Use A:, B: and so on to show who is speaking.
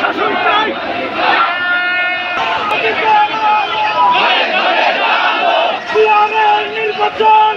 A: শাসন চাই নির্বাচন